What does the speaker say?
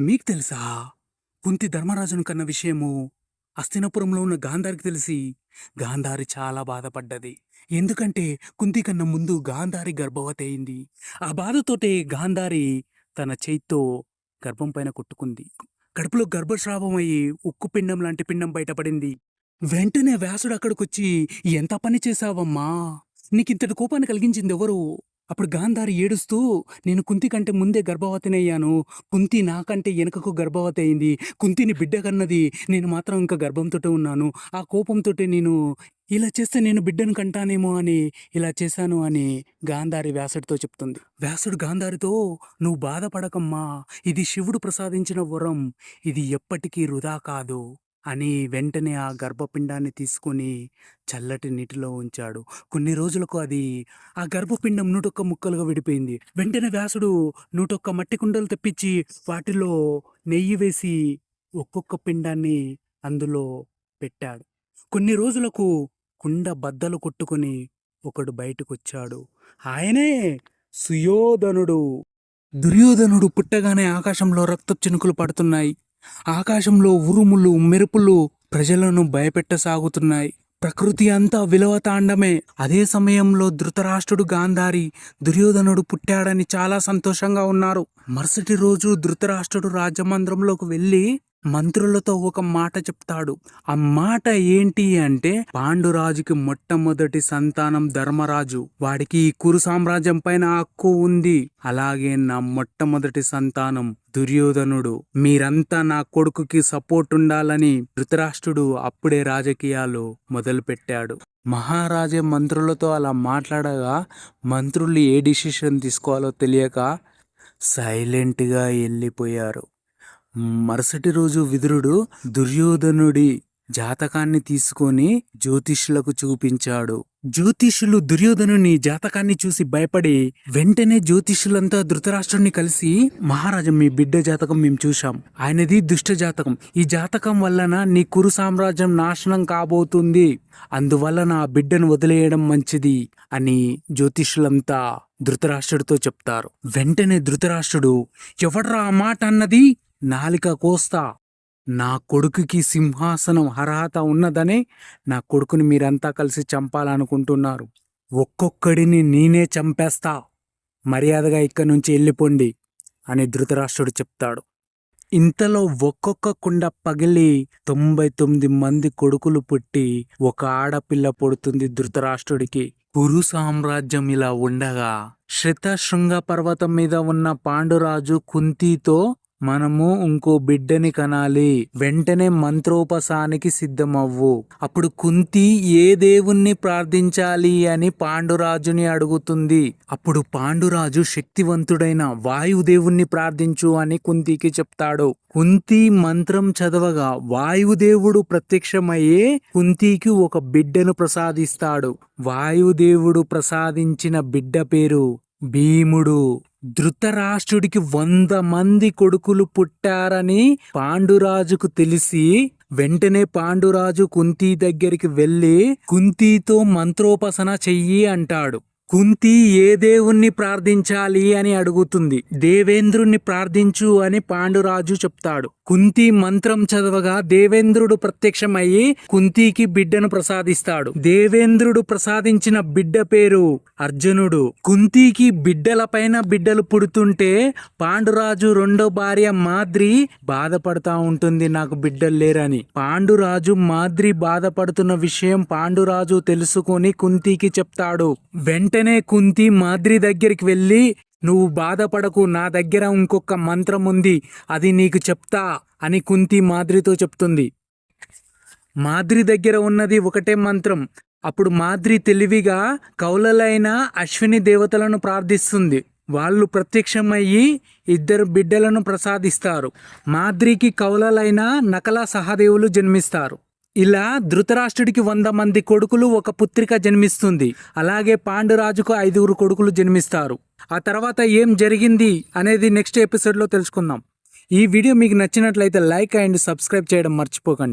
మీకు తెలుసా? కుంతి ధర్మరాజును కన్న విషయము హస్తినపురంలో ఉన్న గాంధారికి తెలిసి గాంధారి చాలా బాధపడ్డది. ఎందుకంటే కుంతి కన్నా ముందు గాంధారి గర్భవతి అయింది. ఆ బాధతోటే గాంధారి తన చేయితో గర్భం పైన కొట్టుకుంది. కడుపులో గర్భస్రావం అయ్యి ఉక్కు పిండం లాంటి పిండం బయటపడింది. వెంటనే వ్యాసుడు అక్కడికొచ్చి ఎంత పని చేశావమ్మా? నీకింతటి కోపాన్ని కలిగించింది ఎవరు అప్పుడు గాంధారి ఏడుస్తూ నేను కుంతి కంటే ముందే గర్భవతినయ్యాను కుంతి నాకంటే వెనకకు గర్భవతి అయింది. కుంతిని బిడ్డ కన్నది నేను మాత్రం ఇంకా గర్భంతో ఉన్నాను. ఆ కోపంతో నేను ఇలా చేస్తే నేను బిడ్డను కంటానేమో అని ఇలా చేశాను అని గాంధారి వ్యాసుడితో చెప్తుంది. వ్యాసుడు గాంధారితో నువ్వు బాధపడకమ్మా. ఇది శివుడు ప్రసాదించిన వరం. ఇది ఎప్పటికీ వృధా కాదు. అని వెంటనే ఆ గర్భపిండాన్ని తీసుకొని చల్లటి నీటిలో ఉంచాడు. కొన్ని రోజులకు అది ఆ గర్భపిండం నూటొక్క ముక్కలుగా విడిపోయింది. వెంటనే వ్యాసుడు నూటొక్క మట్టి కుండలు తెప్పించి వాటిలో నెయ్యి వేసి ఒక్కొక్క పిండాన్ని అందులో పెట్టాడు. కొన్ని రోజులకు కుండ బద్దలు కొట్టుకొని ఒకడు బయటకు వచ్చాడు ఆయనే సుయోధనుడు. దుర్యోధనుడు పుట్టగానే ఆకాశంలో రక్త చినుకులు పడుతున్నాయి. ఆకాశంలో ఉరుములు మెరుపులు ప్రజలను భయపెట్టసాగుతున్నాయి. ప్రకృతి అంతా విలవతాండమే. అదే సమయంలో ధృతరాష్ట్రుడు గాంధారి దుర్యోధనుడు పుట్టాడని చాలా సంతోషంగా ఉన్నారు. మరుసటి రోజు ధృతరాష్ట్రుడు రాజమందిరంలోకి వెళ్ళి మంత్రులతో ఒక మాట చెప్తాడు. ఆ మాట ఏంటి అంటే పాండురాజుకి మొట్టమొదటి సంతానం ధర్మరాజు. వాడికి ఈ కురు సామ్రాజ్యం పైన హక్కు ఉంది. అలాగే నా మొట్టమొదటి సంతానం దుర్యోధనుడు. మీరంతా నా కొడుకుకి సపోర్ట్ ఉండాలని ధృతరాష్ట్రుడు అప్పుడే రాజకీయాలు మొదలుపెట్టాడు. మహారాజే మంత్రులతో అలా మాట్లాడగా మంత్రులు ఏ డిసిషన్ తీసుకోవాలో తెలియక సైలెంట్గా వెళ్ళిపోయారు మరుసటి రోజు విదురుడు దుర్యోధనుడి జాతకాన్ని తీసుకొని జ్యోతిష్యులకు చూపించాడు. జ్యోతిష్యులు దుర్యోధనుని జాతకాన్ని చూసి భయపడి వెంటనే జ్యోతిష్యులంతా ధృతరాష్ట్రుని కలిసి మహారాజా మీ బిడ్డ జాతకం మేము చూశాం. ఆయనది దుష్ట జాతకం. ఈ జాతకం వలన నీ కురు సామ్రాజ్యం నాశనం కాబోతుంది. అందువల్ల నా బిడ్డను వదిలేయడం మంచిది అని జ్యోతిష్యులంతా ధృతరాష్ట్రుడితో చెప్తారు. వెంటనే ధృతరాష్ట్రుడు ఎవడ్రా ఆ మాట అన్నది? నాలిక కోస్తా. నా కొడుకుకి సింహాసనం అర్హత ఉన్నదనే నా కొడుకుని మీరంతా కలిసి చంపాలనుకుంటున్నారు. ఒక్కొక్కడిని నేనే చంపేస్తా. మర్యాదగా ఇక్కడి నుంచి వెళ్ళిపోండి అని ధృతరాష్ట్రుడు చెప్తాడు. ఇంతలో ఒక్కొక్క కుండ పగిలి తొంభై తొమ్మిది మంది కొడుకులు పుట్టి ఒక ఆడపిల్ల పుడుతుంది ధృతరాష్ట్రుడికి. కురు సామ్రాజ్యం ఇలా ఉండగా శృంగ పర్వతం మీద ఉన్న పాండురాజు కుంతితో మనము ఇంకో బిడ్డని కనాలి. వెంటనే మంత్రోపసానికి సిద్ధమవ్వు. అప్పుడు కుంతి ఏ దేవుణ్ణి ప్రార్థించాలి అని పాండురాజుని అడుగుతుంది. అప్పుడు పాండురాజు శక్తివంతుడైన వాయుదేవుణ్ణి ప్రార్థించు అని కుంతికి చెప్తాడు. కుంతి మంత్రం చదవగా వాయుదేవుడు ప్రత్యక్షమయ్యే కుంతికి ఒక బిడ్డను ప్రసాదిస్తాడు. వాయుదేవుడు ప్రసాదించిన బిడ్డ పేరు భీముడు. ధృతరాష్ట్రుడికి వంద మంది కొడుకులు పుట్టారని పాండురాజుకు తెలిసి వెంటనే పాండురాజు కుంతి దగ్గరికి వెళ్ళి కుంతితో మంత్రోపసన చెయ్యి అంటాడు. కుంతి ఏ దేవుణ్ణి ప్రార్థించాలి అని అడుగుతుంది. దేవేంద్రుణ్ణి ప్రార్థించు అని పాండురాజు చెప్తాడు. కుంతి మంత్రం చదవగా దేవేంద్రుడు ప్రత్యక్షమయ్యి కుంతికి బిడ్డను ప్రసాదిస్తాడు. దేవేంద్రుడు ప్రసాదించిన బిడ్డ పేరు అర్జునుడు. కుంతికి బిడ్డల పైన బిడ్డలు పుడుతుంటే పాండురాజు రెండో భార్య మాద్రి బాధపడతా ఉంటుంది నాకు బిడ్డలు లేరని. పాండురాజు మాద్రి బాధపడుతున్న విషయం పాండురాజు తెలుసుకొని కుంతికి చెప్తాడు. వెంట వెంటనే కుంతి మాద్రి దగ్గరికి వెళ్ళి నువ్వు బాధపడకు నా దగ్గర ఇంకొక మంత్రం ఉంది అది నీకు చెప్తా అని కుంతి మాద్రితో చెప్తుంది. మాద్రి దగ్గర ఉన్నది ఒకటే మంత్రం. అప్పుడు మాద్రి తెలివిగా కౌలలైన అశ్విని దేవతలను ప్రార్థిస్తుంది. వాళ్ళు ప్రత్యక్షమయ్యి ఇద్దరు బిడ్డలను ప్రసాదిస్తారు. మాద్రికి కౌలలైన నకల సహదేవులు జన్మిస్తారు. ఇలా ధృతరాష్ట్రుడికి వంద మంది కొడుకులు ఒక పుత్రిక జన్మిస్తుంది. అలాగే పాండురాజుకు ఐదుగురు కొడుకులు జన్మిస్తారు. ఆ తర్వాత ఏం జరిగింది అనేది నెక్స్ట్ ఎపిసోడ్లో తెలుసుకుందాం. ఈ వీడియో మీకు నచ్చినట్లయితే లైక్ అండ్ సబ్స్క్రైబ్ చేయడం మర్చిపోకండి.